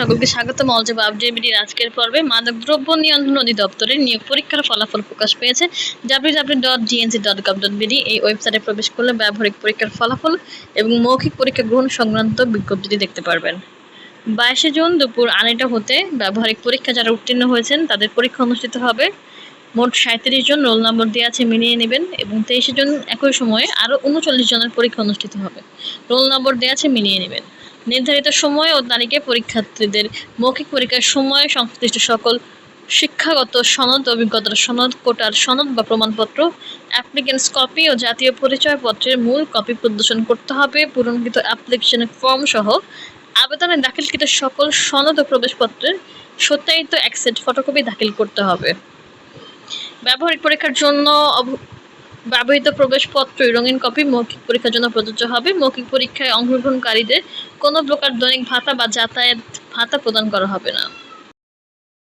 সকলকে স্বাগতম। অলজেবা আপডেবিডির আজকের পর্বে মাদকদ্রব্য নিয়ন্ত্রণ অধিদপ্তরের নিয়োগ পরীক্ষার ফলাফল প্রকাশ পেয়েছে। W W dot GNC dot gov dot BD এই ওয়েবসাইটে প্রবেশ করলে ব্যবহারিক পরীক্ষার ফলাফল এবং মৌখিক পরীক্ষা গ্রহণ সংক্রান্ত বিজ্ঞপ্তিটি দেখতে পারবেন। বাইশে জুন দুপুর আড়াইটা হতে ব্যবহারিক পরীক্ষা যারা উত্তীর্ণ হয়েছেন, তাদের পরীক্ষা অনুষ্ঠিত হবে। মোট সাঁত্রিশ জন রোল নম্বর দেওয়া আছে, মিলিয়ে নেবেন এবং তেইশে জন একই সময়ে আরও উনচল্লিশ জনের পরীক্ষা অনুষ্ঠিত হবে। রোল নম্বর দেওয়া আছে, মিলিয়ে নেবেন। নির্ধারিত সময় ও তারিখে পরীক্ষার্থীদের মৌখিক পরীক্ষার সময় সংশ্লিষ্ট সকল শিক্ষাগত সনদ, অভিজ্ঞতার সনদ, কোটার সনদ বা প্রমাণপত্র অ্যাপ্লিকেন্টস কপি ও জাতীয় পরিচয়পত্রের মূল কপি প্রদর্শন করতে হবে। পূরণকৃত অ্যাপ্লিকেশন ফর্ম সহ আবেদনে দাখিলকৃত সকল সনদ ও প্রবেশপত্রের সত্যায়িত অ্যাকসেপ্ট ফটোকপি দাখিল করতে হবে। ব্যবহারিক পরীক্ষার জন্য ব্যবহৃত প্রবেশপত্র রঙিন কপি মৌখিক পরীক্ষার জন্য প্রযোজ্য হবে। মৌখিক পরীক্ষায় অংশগ্রহণকারীদের কোনো প্রকার দৈনিক ভাতা বা যাতায়াত ভাতা প্রদান করা হবে না।